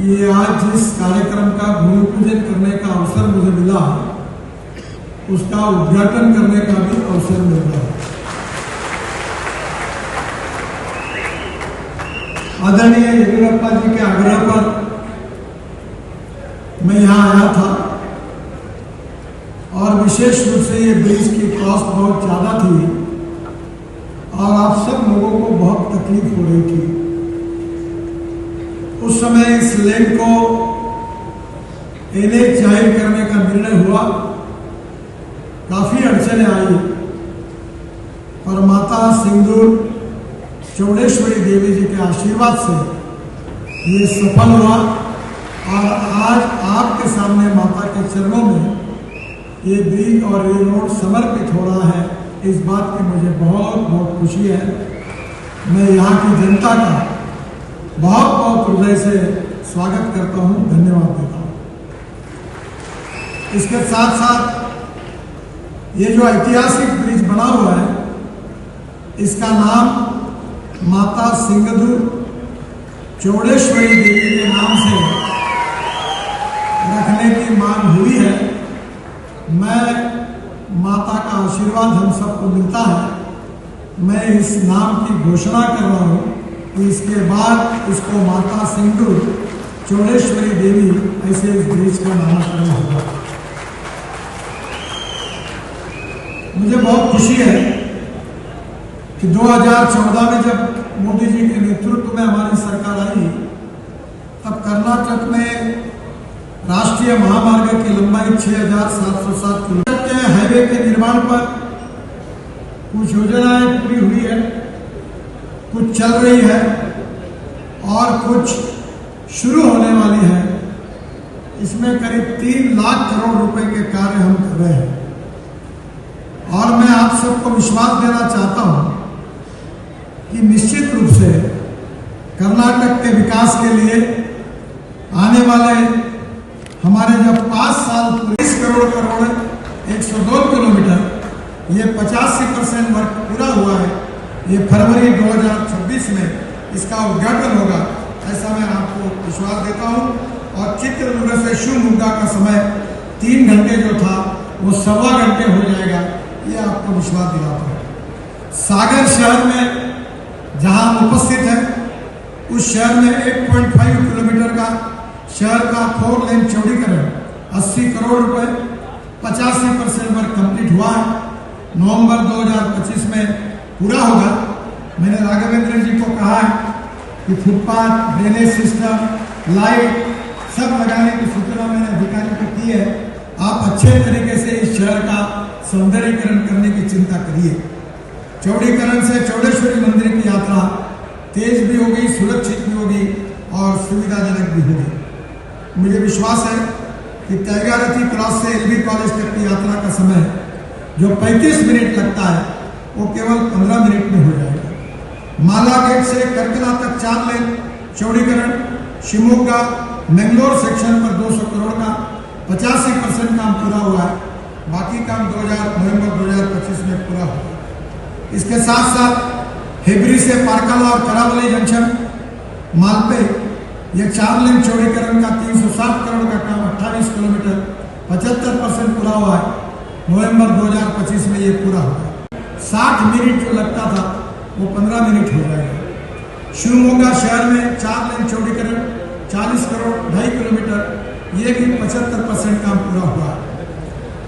ये आज जिस कार्यक्रम का भूमि पूजन करने का अवसर मुझे मिला उसका उद्घाटन करने का भी अवसर मिल रहा आदरणीय येदियुरप्पा जी के आग्रह पर मैं यहाँ आया था और विशेष रूप से ये ब्रिज की कॉस्ट बहुत ज़्यादा थी और आप सब लोगों को बहुत तकलीफ़ हो रही थी। समय इस लेन को एनएच ज़ाहिर करने का निर्णय हुआ। काफ़ी अड़चने आई। और माता सिंदूर चौड़ेश्वरी देवी जी के आशीर्वाद से ये सफल हुआ और आज आपके सामने माता के चरणों में ये ब्रिज और ये रोड समर्पित हो रहा है। इस बात की मुझे बहुत बहुत खुशी है। मैं यहाँ की जनता का बहुत बहुत हृदय से स्वागत करता हूँ, धन्यवाद देता हूँ। इसके साथ साथ ये जो ऐतिहासिक ब्रिज बना हुआ है, इसका नाम माता सिंगदू चौड़ेश्वरी देवी के नाम से रखने की मांग हुई है। मैं माता का आशीर्वाद हम सबको मिलता है। मैं इस नाम की घोषणा कर रहा हूँ। इसके बाद इसको माता सिंधु चौड़ेश्वरी देवी ऐसे इस ब्रिज का नामकरण होगा मुझे बहुत खुशी है कि 2014 में जब मोदी जी के नेतृत्व में हमारी सरकार आई तब कर्नाटक में राष्ट्रीय महामार्ग की लंबाई 6,707 किलोमीटर के हाईवे के निर्माण पर कुछ योजनाएँ पूरी हुई है। कुछ चल रही है और कुछ शुरू होने वाली है। इसमें करीब तीन लाख करोड़ रुपए के कार्य हम कर रहे हैं। और मैं आप सबको विश्वास देना चाहता हूँ कि निश्चित रूप से कर्नाटक के विकास के लिए आने वाले हमारे जब पाँच साल बीस करोड़ करोड़ एक सौ दो किलोमीटर, ये पचासी परसेंट वर्क पूरा हुआ है। ये फरवरी 2026 में इसका उद्घाटन होगा, ऐसा मैं आपको विश्वास देता हूँ। और चित्रदुर्ग से शिवमुंगा का समय तीन घंटे जो था, वो सवा घंटे हो जाएगा, ये आपको विश्वास दिलाता हूँ। सागर शहर में जहाँ हम उपस्थित हैं, उस शहर में 1.5 किलोमीटर का शहर का फोर लेन चौड़ीकरण 80 करोड़ रुपए, पचासी परसेंट वर्क कंप्लीट हुआ है। नवंबर 2025 में पूरा होगा। मैंने राघवेंद्र जी को कहा है कि फुटपाथ, ड्रेनेज सिस्टम, लाइट सब लगाने की सूचना मैंने अधिकारियों को की है। आप अच्छे तरीके से इस शहर का सौंदर्यकरण करने की चिंता करिए। चौड़ीकरण से चौड़ेश्वरी मंदिर की यात्रा तेज भी होगी, सुरक्षित भी होगी और सुविधाजनक भी होगी। मुझे विश्वास है कि तैगारथी क्रॉस से एलबी कॉलेज तक की यात्रा का समय जो 35 मिनट लगता है। वो केवल 15 मिनट में हो जाएगा। माला गेट से करकला तक चार लेन, चौड़ीकरण, शिमोगा मैंगलोर सेक्शन पर 200 करोड़ का, पचासी परसेंट काम पूरा हुआ है। बाकी काम 2000 नवंबर 2025 में पूरा होगा इसके साथ साथ हेबरी से पारकाला और करावली जंक्शन मालपे ये चार लेन चौड़ीकरण का 360 करोड़ का काम 28 किलोमीटर 75 परसेंट पूरा हुआ है। नवंबर 2025 में ये पूरा होगा 60 मिनट जो लगता था, वो 15 मिनट हो जाएगा शिवमोगा शहर में चार लेन चौड़ीकरण 40 करोड़, ढाई किलोमीटर, ये भी 75 परसेंट काम पूरा हुआ।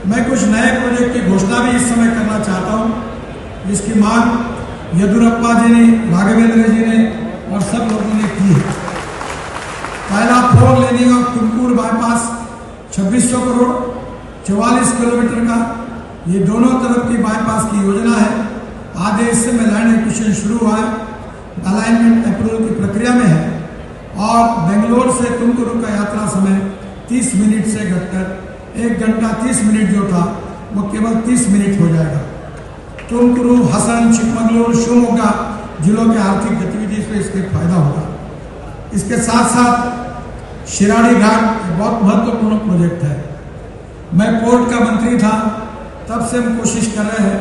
मैं कुछ नए प्रोजेक्ट की घोषणा भी इस समय करना चाहता हूँ, जिसकी मांग येदुरप्पा जी ने राघवेंद्र जी ने और सब लोगों ने की है। पहला four laning of Tumkur bypass 2600 crore 44 किलोमीटर का ये दोनों तरफ़ की बाईपास की योजना है। आदेश से में लैंड एक्विशन शुरू हुआ है। अलाइनमेंट अप्रूवल की प्रक्रिया में है। और बेंगलोर से तुमकुरु का यात्रा समय 30 मिनट से घटकर एक घंटा 30 मिनट जो था, वो केवल 30 मिनट हो जाएगा। तुमकुरु हसन, चिकमगलूर शिवमोगा जिलों के आर्थिक गतिविधि से इसके फ़ायदा होगा। इसके साथ साथ शिराड़ी घाट बहुत महत्वपूर्ण प्रोजेक्ट है। मैं पोर्ट का मंत्री था। तब से हम कोशिश कर रहे हैं।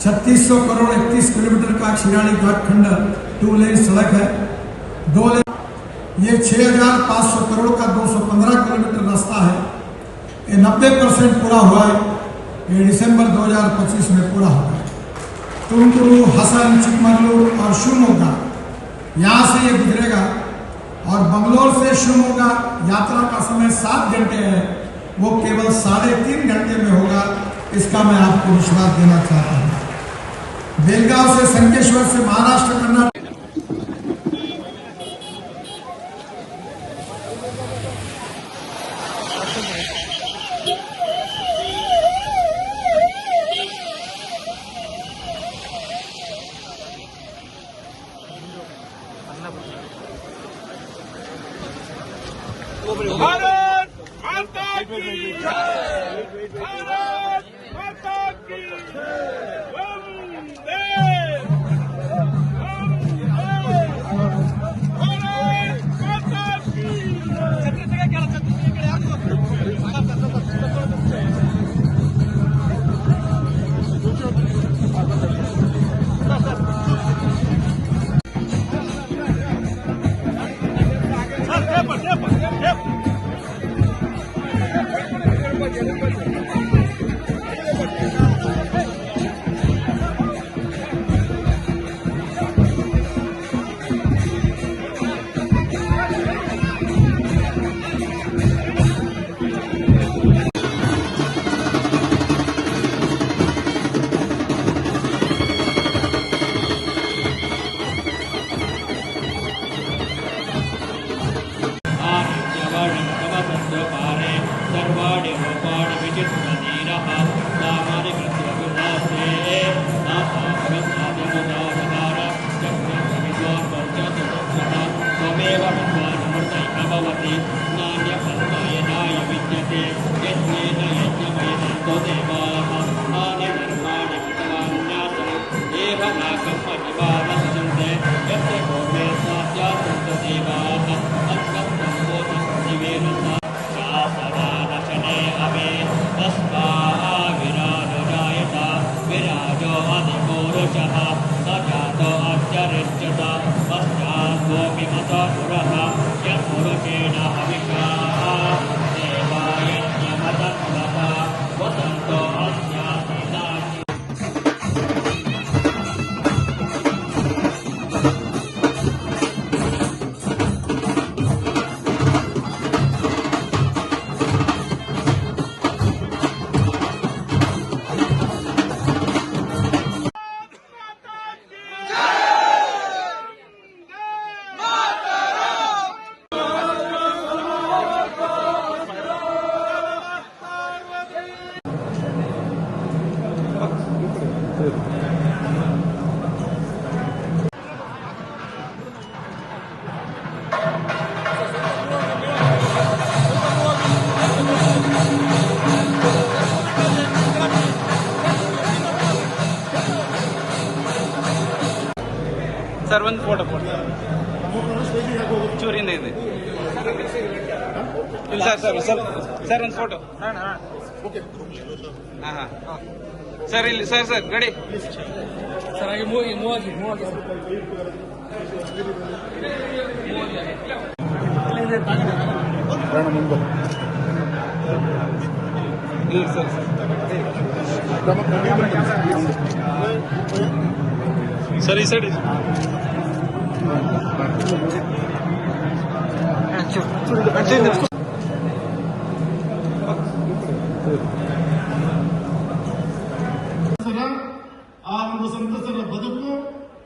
3600 करोड़ 31 किलोमीटर का शिराड़ी घाट खंड टू लेन सड़क है। दो लेन ये 6,500 करोड़ का 215 किलोमीटर रास्ता है। ये 90 परसेंट पूरा हुआ है। ये दिसंबर 2025 में पूरा होगा तुमकुरु हसन चिकमगलूर और शिवमोगा यहाँ से ये गुजरेगा। और बंगलोर से शिवमोगा यात्रा का समय सात घंटे है। वो केवल साढ़े तीन घंटे में होगा। इसका मैं आपको विश्वास देना चाहता हूँ। बेलगांव से संकेश्वर से महाराष्ट्र कर्नाटक। भारत जय। ಸರ್ ಒಂದು ಫೋಟೋ ಕೊಡಿ. ಚೂರಿಂದ ಇದೆ. ಇಲ್ಲ ಸರ್ ಸರ್ ಸರ್ ಸರ್ ಒಂದು ಫೋಟೋ ಹಾಂ ಹಾಂ. ಸರ್ ಇಲ್ಲಿ ಸರ್ ಸರ್ ರೆಡಿ ಸರ್ ಹಾಗೆ ಮೂವಿ ಮೂವಾಗಿ ಮೂವಾಗಿ ಇಲ್ಲ ಸರ್ ಸರ್. ಈ ಸೈಡ್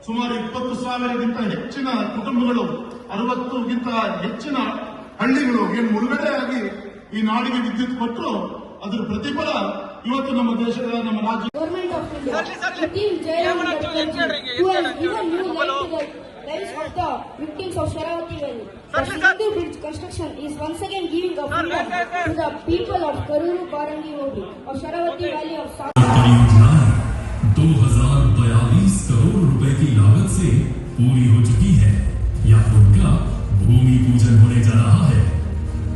ಸುಮಾರು ಇಪ್ಪತ್ತು ಸಾವಿರಕ್ಕಿಂತ ಹೆಚ್ಚಿನ ಕುಟುಂಬಗಳು ಅರವತ್ತುಗಿಂತ ಹೆಚ್ಚಿನ ಹಳ್ಳಿಗಳು ಏನು ಮುಳುಗಡೆ ಈ ನಾಡಿಗೆ ವಿದ್ಯುತ್ ಕೊಟ್ಟರು ಅದರ ಪ್ರತಿಫಲ ಇವತ್ತು ನಮ್ಮ ದೇಶದ ನಮ್ಮ ರಾಜ್ಯ construction is once again giving the people of Karur ಪಾರಂಗಿ ಹೋಗಿ ಶರಾವತಿ ಆಫ್ से पूरी हो चुकी है या उनका भूमि पूजन होने जा रहा है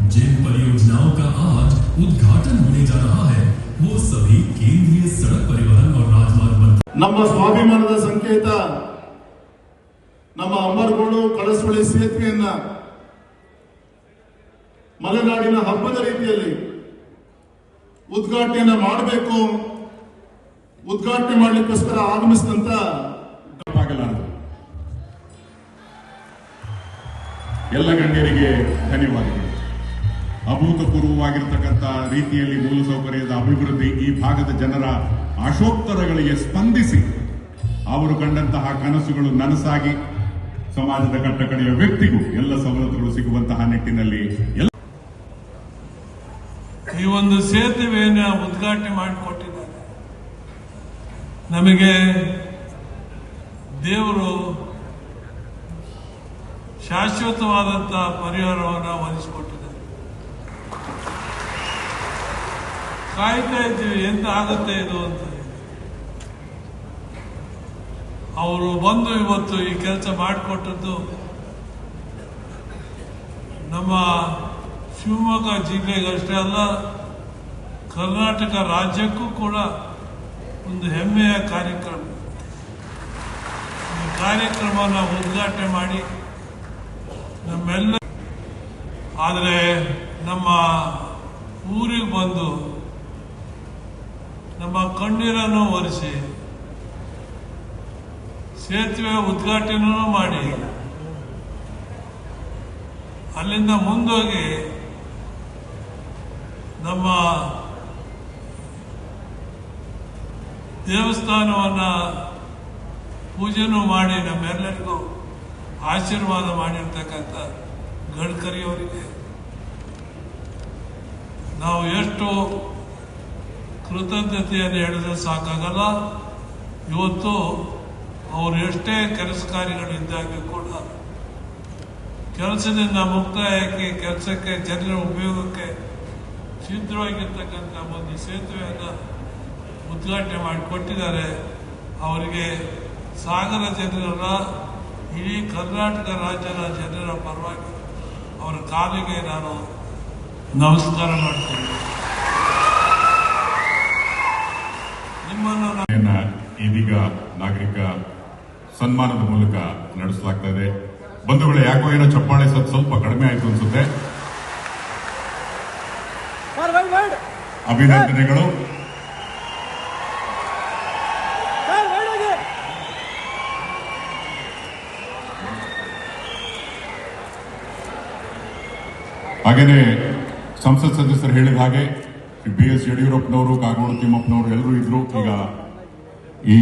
जिन परियोजनाओं का आज उद्घाटन होने जा रहा है वो सभी केंद्रीय सड़क परिवहन और राजमार्ग मंत्री ನಮ್ಮ ಸ್ವಾಭಿಮಾನದ ಸಂಕೇತ ನಮ್ಮ ಅಮರಗೋಡು ಕಳಸೊಳಿ ಸೇತುವೆಯನ್ನ ಮಲೆನಾಡಿನ ಹಬ್ಬದ ರೀತಿಯಲ್ಲಿ ಉದ್ಘಾಟನೆಯನ್ನ ಮಾಡಬೇಕು ಉದ್ಘಾಟನೆ ಮಾಡಲಿಕ್ಕೋಸ್ಕರ ಆಗಮಿಸಿದಂತ ಆಗಲಾರದು ಎಲ್ಲ ಗಣ್ಯರಿಗೆ ಧನ್ಯವಾದಗಳು. ಅಭೂತಪೂರ್ವವಾಗಿರ್ತಕ್ಕಂಥ ರೀತಿಯಲ್ಲಿ ಮೂಲಸೌಕರ್ಯದ ಅಭಿವೃದ್ಧಿ ಈ ಭಾಗದ ಜನರ ಆಶೋತ್ತರಗಳಿಗೆ ಸ್ಪಂದಿಸಿ ಅವರು ಕಂಡಂತಹ ಕನಸುಗಳು ನನಸಾಗಿ ಸಮಾಜದ ಕಟ್ಟಕಡೆಯ ವ್ಯಕ್ತಿಗೂ ಎಲ್ಲ ಸವಲತ್ತುಗಳು ಸಿಗುವಂತಹ ನಿಟ್ಟಿನಲ್ಲಿ ಈ ಒಂದು ಸೇತುವೆಯನ್ನು ಉದ್ಘಾಟನೆ ಮಾಡಿಕೊಟ್ಟಿದ್ದಾರೆ. ನಮಗೆ ದೇವರು ಶಾಶ್ವತವಾದಂತಹ ಪರಿಹಾರವನ್ನು ಒದಗಿಸಿಕೊಟ್ಟಿದ್ದಾರೆ ಕಾಯ್ತಾ ಇದ್ದೀವಿ, ಎಂತ ಆಗುತ್ತೆ ಇದು ಅಂತ. ಅವರು ಬಂದು ಇವತ್ತು ಈ ಕೆಲಸ ಮಾಡಿಕೊಟ್ಟದ್ದು ನಮ್ಮ ಶಿವಮೊಗ್ಗ ಜಿಲ್ಲೆಗಷ್ಟೇ ಅಲ್ಲ, ಕರ್ನಾಟಕ ರಾಜ್ಯಕ್ಕೂ ಕೂಡ ಒಂದು ಹೆಮ್ಮೆಯ ಕಾರ್ಯಕ್ರಮ. ಈ ಕಾರ್ಯಕ್ರಮನ ಉದ್ಘಾಟನೆ ಮಾಡಿ ನಮ್ಮೆಲ್ಲ ಆದರೆ ನಮ್ಮ ಊರಿಗೆ ಬಂದು ನಮ್ಮ ಕಣ್ಣೀರನ್ನು ಒರೆಸಿ ಸೇತುವೆ ಉದ್ಘಾಟನೆಯೂ ಮಾಡಿ ಅಲ್ಲಿಂದ ಮುಂದೋಗಿ ನಮ್ಮ ದೇವಸ್ಥಾನವನ್ನ ಪೂಜೆನೂ ಮಾಡಿ ನಮ್ಮೆಲ್ಲರಿಗೂ ಆಶೀರ್ವಾದ ಮಾಡಿರ್ತಕ್ಕಂಥ ಗಡ್ಕರಿಯವರಿಗೆ ನಾವು ಎಷ್ಟು ಕೃತಜ್ಞತೆಯನ್ನು ಹೇಳಿದ್ರೆ ಸಾಕಾಗಲ್ಲ. ಇವತ್ತು ಅವರು ಎಷ್ಟೇ ಕೆಲಸ ಕಾರ್ಯಗಳಿದ್ದಾಗ ಕೂಡ ಕೆಲಸದಿಂದ ಮುಕ್ತಾಯಕ್ಕೆ, ಕೆಲಸಕ್ಕೆ, ಜನರ ಉಪಯೋಗಕ್ಕೆ ಛಿದ್ರವಾಗಿರ್ತಕ್ಕಂಥ ಒಂದು ಸೇತುವೆಯನ್ನು ಉದ್ಘಾಟನೆ ಮಾಡಿಕೊಟ್ಟಿದ್ದಾರೆ. ಅವರಿಗೆ ಸಾಗರ ಜನರ ಇಡೀ ಕರ್ನಾಟಕ ರಾಜ್ಯದ ಜನರ ಪರವಾಗಿ ಅವರ ಕಾಲಿಗೆ ನಾನು ನಮಸ್ಕಾರ ಮಾಡ್ತೇನೆ. ನಿಮ್ಮನ್ನು ನಾನು ಇದೀಗ ನಾಗರಿಕ ಸನ್ಮಾನದ ಮೂಲಕ ನಡೆಸಲಾಗ್ತಾ ಇದೆ ಬಂಧುಗಳೇ ಯಾಕೋ ಏನೋ ಚಪ್ಪಾಳೆ ಸ್ವಲ್ಪ ಸ್ವಲ್ಪ ಕಡಿಮೆ ಆಯ್ತು ಅನ್ಸುತ್ತೆ. ಅಭಿನಂದನೆಗಳು. ಹಾಗೇನೆ ಸಂಸತ್ ಸದಸ್ಯರು ಹೇಳಿದ ಹಾಗೆ ಬಿ ಎಸ್ ಯಡಿಯೂರಪ್ಪನವರು ಕಾಗೋಡು ತಿಮ್ಮಪ್ಪನವರು ಎಲ್ಲರೂ ಇದ್ರು. ಈಗ ಈ